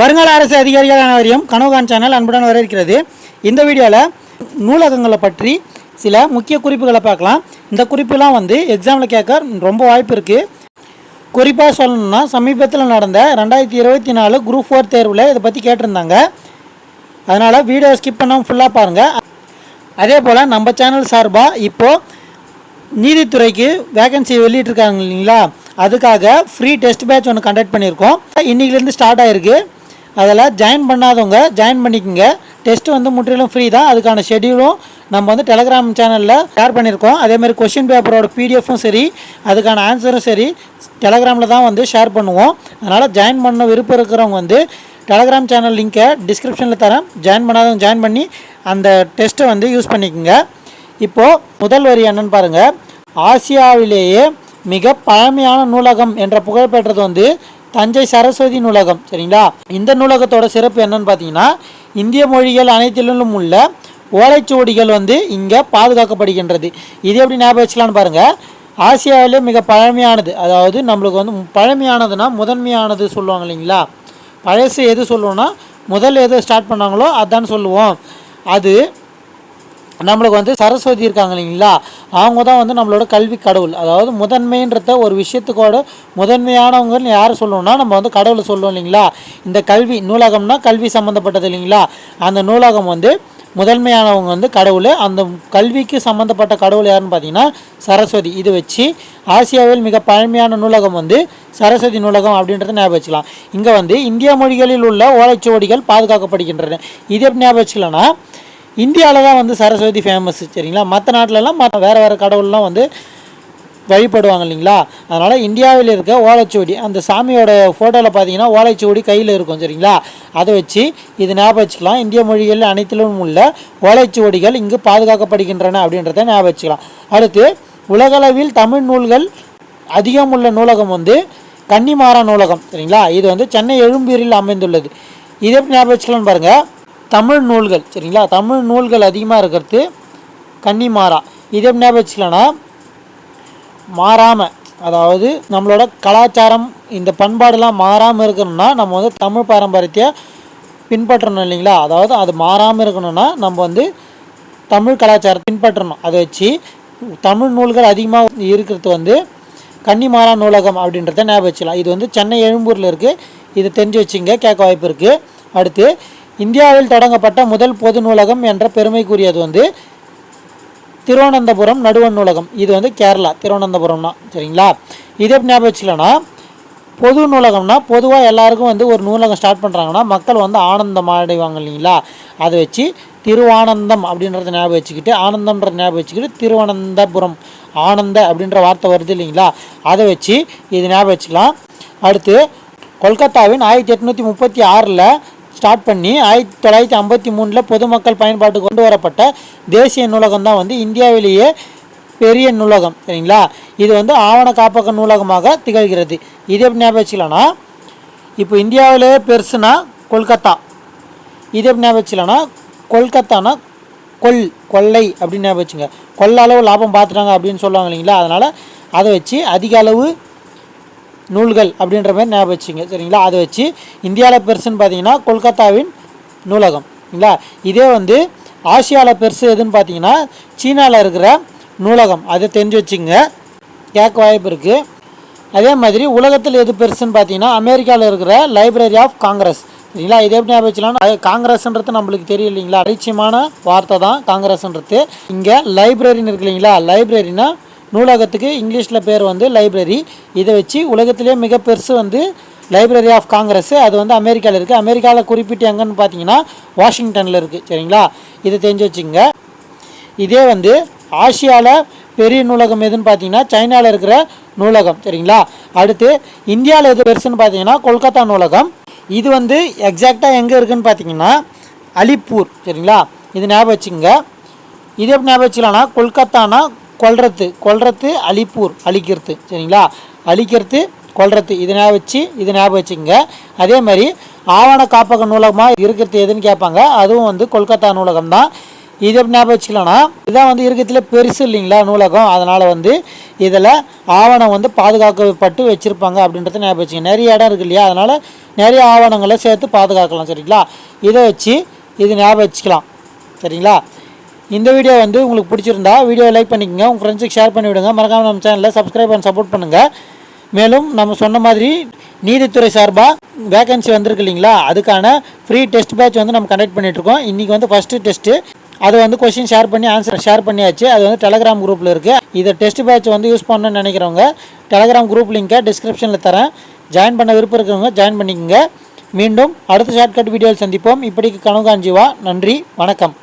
வருங்கால அரசு அதிகாரிகள் அனைவரையும் கனவுகான் சேனல் அன்புடன் வரவேற்கிறது. இந்த வீடியோவில் நூலகங்களை பற்றி சில முக்கிய குறிப்புகளை பார்க்கலாம். இந்த குறிப்புலாம் வந்து எக்ஸாமில் கேட்க ரொம்ப வாய்ப்பு இருக்குது குறிப்பாக சொல்லணும்னா சமீபத்தில் நடந்த ரெண்டாயிரத்தி இருபத்தி நாலு குரூப் ஃபோர் தேர்வில் இதை பற்றி கேட்டிருந்தாங்க. அதனால் வீடியோ ஸ்கிப் பண்ணாமல் ஃபுல்லாக பாருங்கள் அதே போல் நம்ம சேனல் சார்பாக இப்போது நீதித்துறைக்கு வேகன்சி வெளியிட்டிருக்காங்க இல்லைங்களா? அதுக்காக ஃப்ரீ டெஸ்ட் பேட்ச் ஒன்று கண்டக்ட் பண்ணியிருக்கோம். இன்றைக்கிலேருந்து ஸ்டார்ட் ஆகிருக்கு அதில் ஜாயின் பண்ணாதவங்க ஜாயின் பண்ணிக்கோங்க. டெஸ்ட் வந்து முற்றிலும் ஃப்ரீ தான். அதுக்கான ஷெடியூலும் நம்ம வந்து டெலகிராம் சேனலில் ஷேர் பண்ணியிருக்கோம். அதேமாதிரி கொஷின் பேப்பரோட பிடிஎஃப்பும் சரி அதுக்கான ஆன்சரும் சரி டெலகிராமில் தான் வந்து ஷேர் பண்ணுவோம். அதனால் ஜாயின் பண்ண விருப்பம் இருக்கிறவங்க வந்து டெலகிராம் சேனல் லிங்க்கை டிஸ்கிரிப்ஷனில் தரேன். ஜாயின் பண்ணாதவங்க ஜாயின் பண்ணி அந்த டெஸ்ட்டை வந்து யூஸ் பண்ணிக்கோங்க. இப்போது முதல் வரி என்னென்னு பாருங்கள் ஆசியாவிலேயே மிக பழமையான நூலகம் என்ற புகழ் பெற்றது வந்து தஞ்சை சரஸ்வதி நூலகம் சரிங்களா? இந்த நூலகத்தோட சிறப்பு என்னன்னு பார்த்தீங்கன்னா இந்திய மொழிகள் அனைத்திலும் உள்ள ஓலைச்சுவடிகள் வந்து இங்கே பாதுகாக்கப்படுகின்றது. இது எப்படி ஞாபகம் வச்சுக்கலான்னு பாருங்கள் ஆசியாவிலே மிக பழமையானது. அதாவது நம்மளுக்கு வந்து பழமையானதுன்னா முதன்மையானது சொல்லுவாங்க இல்லைங்களா? பழசு எது சொல்லுவோன்னா முதல் எது ஸ்டார்ட் பண்ணாங்களோ அதான் சொல்லுவோம். அது நம்மளுக்கு வந்து சரஸ்வதி இருக்காங்க இல்லைங்களா? அவங்க தான் வந்து நம்மளோட கல்வி கடவுள். அதாவது முதன்மைன்றத ஒரு விஷயத்துக்கோட முதன்மையானவங்கன்னு யார் சொல்லணும்னா நம்ம வந்து கடவுளை சொல்லுவோம் இல்லைங்களா? இந்த கல்வி நூலகம்னா கல்வி சம்மந்தப்பட்டது இல்லைங்களா? அந்த நூலகம் வந்து முதன்மையானவங்க வந்து கடவுள். அந்த கல்விக்கு சம்மந்தப்பட்ட கடவுள் யாருன்னு பார்த்தீங்கன்னா சரஸ்வதி. இது வச்சு ஆசியாவில் மிக பழமையான நூலகம் வந்து சரஸ்வதி நூலகம் அப்படின்றத ஞாபகம் வச்சுக்கலாம். இங்கே வந்து இந்திய மொழிகளில் உள்ள ஓலைச்சுவடிகள் பாதுகாக்கப்படுகின்றன. இது எப்படி ஞாபகம் வச்சுக்கலாம்னா இந்தியாவில் தான் வந்து சரஸ்வதி ஃபேமஸ் சரிங்களா? மற்ற நாட்டிலலாம் மற்ற வேறு வேறு கடவுள்லாம் வந்து வழிபடுவாங்க இல்லைங்களா? அதனால் இந்தியாவில் இருக்க ஓலைச்சுவடி அந்த சாமியோட ஃபோட்டோவில் பார்த்தீங்கன்னா ஓலைச்சுவடி கையில் இருக்கும் சரிங்களா? அதை வச்சு இது ஞாபகம் வச்சுக்கலாம். இந்திய மொழிகளில் அனைத்திலும் உள்ள ஓலைச்சுவடிகள் இங்கு பாதுகாக்கப்படுகின்றன அப்படின்றத ஞாபகம் வச்சுக்கலாம். அடுத்து உலகளவில் தமிழ் நூல்கள் அதிகம் உள்ள நூலகம் வந்து கன்னிமாரா நூலகம் சரிங்களா? இது வந்து சென்னை எழும்பூரில் அமைந்துள்ளது. இது எப்படி ஞாபகம் வச்சுக்கலாம்னு பாருங்கள் தமிழ் நூல்கள் சரிங்களா? தமிழ் நூல்கள் அதிகமாக இருக்கிறது கன்னிமாரா இது எப்படி ஞாபகம் வச்சுக்கலாம்னா மாறாமல் அதாவது நம்மளோட கலாச்சாரம் இந்த பண்பாடெல்லாம் மாறாமல் இருக்கணும்னா நம்ம வந்து தமிழ் பாரம்பரியத்தை பின்பற்றணும் இல்லைங்களா? அதாவது அது மாறாமல் இருக்கணும்னா நம்ம வந்து தமிழ் கலாச்சாரத்தை பின்பற்றணும். அதை வச்சு தமிழ் நூல்கள் அதிகமாக இருக்கிறது வந்து கன்னிமாரா நூலகம் அப்படின்றத ஞாபகம் வச்சுக்கலாம். இது வந்து சென்னை எழும்பூரில் இருக்குது இது தெரிஞ்சு வச்சுங்க கேட்க வாய்ப்பு இருக்குது அடுத்து இந்தியாவில் தொடங்கப்பட்ட முதல் பொது நூலகம் என்ற பெருமைக்குரியது வந்து திருவனந்தபுரம் நடுவன் நூலகம். இது வந்து கேரளா திருவனந்தபுரம்னா. சரிங்களா? இதே எப்படி ஞாபகம் வச்சுக்கலன்னா பொது நூலகம்னா பொதுவாக எல்லாருக்கும் வந்து ஒரு நூலகம் ஸ்டார்ட் பண்ணுறாங்கன்னா மக்கள் வந்து ஆனந்தம் அடைவாங்க இல்லைங்களா? அதை வச்சு திருவானந்தம் அப்படின்றத ஞாபகம் வச்சுக்கிட்டு ஆனந்தம்ன்ற ஞாபகம் வச்சுக்கிட்டு திருவனந்தபுரம் ஆனந்த அப்படின்ற வார்த்தை வருது இல்லைங்களா? அதை வச்சு இது ஞாபகம் வச்சுக்கலாம். அடுத்து கொல்கத்தாவின் ஆயிரத்தி எட்நூற்றி முப்பத்தி ஆறில் ஸ்டார்ட் பண்ணி ஆயிரத்தி தொள்ளாயிரத்தி ஐம்பத்தி மூணில் பொதுமக்கள் பயன்பாட்டுக்கு கொண்டு வரப்பட்ட தேசிய நூலகம் தான் வந்து இந்தியாவிலேயே பெரிய நூலகம் சரிங்களா? இது வந்து ஆவண காப்பக நூலகமாக திகழ்கிறது. இது எப்படி ஞாபகம் வச்சுக்கலாம்னா இப்போ இந்தியாவிலேயே பெருசுனா கொல்கத்தா. இது எப்படி ஞாபகம் வச்சுக்கலாம்னா கொல்கத்தானா கொல் கொள்ளை அப்படின்னு ஞாபகம் வச்சுங்க. கொள்ள அளவு லாபம் பார்த்துட்டாங்க அப்படின்னு சொல்லுவாங்க இல்லைங்களா? அதனால் அதை வச்சு அதிக அளவு நூல்கள் அப்படின்ற மாதிரி ஞாபகம் வச்சுங்க சரிங்களா? அதை வச்சு இந்தியாவில் பெருசுன்னு பார்த்தீங்கன்னா கொல்கத்தாவின் நூலகம் சரிங்களா? இதே வந்து ஆசியாவில் பெருசு எதுன்னு பார்த்தீங்கன்னா சீனாவில் இருக்கிற நூலகம். அதை தெரிஞ்சு வச்சுங்க கேட்க வாய்ப்பு இருக்குது அதே மாதிரி உலகத்தில் எது பெருசுன்னு பார்த்தீங்கன்னா அமெரிக்காவில் இருக்கிற லைப்ரரி ஆஃப் காங்கிரஸ் சரிங்களா? இதே எப்படி ஞாபகம் அது காங்கிரஸ்ன்றது நம்மளுக்கு தெரியும் இல்லைங்களா? பரிச்சயமான வார்த்தை தான் காங்கிரஸ்ன்றது இங்கே லைப்ரரின்னு இருக்கு இல்லைங்களா? லைப்ரரினா நூலகத்துக்கு இங்கிலீஷில் பேர் வந்து லைப்ரரி. இதை வச்சு உலகத்திலே மிக பெருசு வந்து லைப்ரரி ஆஃப் காங்கிரஸ். அது வந்து அமெரிக்காவில் இருக்குது அமெரிக்காவில் குறிப்பிட்டு எங்கன்னு பார்த்தீங்கன்னா வாஷிங்டனில் இருக்குது சரிங்களா? இதை தெரிஞ்சு வச்சுங்க இதே வந்து ஆசியாவில் பெரிய நூலகம் எதுன்னு பார்த்தீங்கன்னா சைனாவில் இருக்கிற நூலகம். சரிங்களா? அடுத்து இந்தியாவில் எது பெருசுன்னு பார்த்தீங்கன்னா கொல்கத்தா நூலகம். இது வந்து எக்ஸாக்டாக எங்கே இருக்குதுன்னு பார்த்தீங்கன்னா அலிப்பூர். சரிங்களா? இது ஞாபகம் வச்சுங்க இது எப்படி ஞாபகம் வச்சுக்கலாம்னா கொல்கத்தானா கொல்றது கொல்றது அலிப்பூர் அழிக்கிறது சரிங்களா? அழிக்கிறது கொல்றது இது ஞாபகம் வச்சு இது ஞாபகம் வச்சுங்க அதே மாதிரி ஆவண காப்பக நூலகமாக இருக்கிறது எதுன்னு கேட்பாங்க. அதுவும் வந்து கொல்கத்தா நூலகம் தான் இது எப்படி ஞாபகம் வச்சுக்கலாம்னா இதுதான் வந்து இருக்கிறதுல பெருசு இல்லைங்களா நூலகம். அதனால் வந்து இதில் ஆவணம் வந்து பாதுகாக்கப்பட்டு வச்சுருப்பாங்க அப்படின்றத ஞாபகம் வச்சுங்க நிறைய இடம் இருக்கு இல்லையா? அதனால் நிறைய ஆவணங்களை சேர்த்து பாதுகாக்கலாம் சரிங்களா? இதை வச்சு இது ஞாபகம் வச்சுக்கலாம் சரிங்களா? இந்த வீடியோ வந்து உங்களுக்கு பிடிச்சிருந்தா வீடியோ லைக் பண்ணிக்கோங்க. உங்கள் ஃப்ரெண்ட்ஸுக்கு ஷேர் பண்ணி விடுங்க. மறக்காமல் நம்ம சேனலில் சப்ஸ்கிரைப் பண்ணி சப்போர்ட் பண்ணுங்கள் மேலும் நம்ம சொன்ன மாதிரி நீதித்துறை சார்பாக வேகன்சி வந்திருக்கு இல்லைங்களா? அதுக்கான ஃப்ரீ டெஸ்ட் பேட்ச் வந்து நம்ம கண்டக்ட் பண்ணிகிட்ருக்கோம் இன்றைக்கி வந்து ஃபஸ்ட்டு டெஸ்ட்டு அது வந்து கொஸ்டின் ஷேர் பண்ணி ஆன்சர் ஷேர் பண்ணியாச்சு. அது வந்து டெலகிராம் குரூப்பில் இருக்குது இதை டெஸ்ட் பேட்ச் வந்து யூஸ் பண்ணணும்னு நினைக்கிறவங்க டெலகிராம் குரூப் லிங்கை டிஸ்கிரிப்ஷனில் தரேன். ஜாயின் பண்ண விருப்பம் இருக்கிறவங்க ஜாயின் பண்ணிக்கோங்க. மீண்டும் அடுத்த ஷார்ட்கட் வீடியோவில் சந்திப்போம். இப்படிக்கு கனவு காஞ்சிவா நன்றி. வணக்கம்.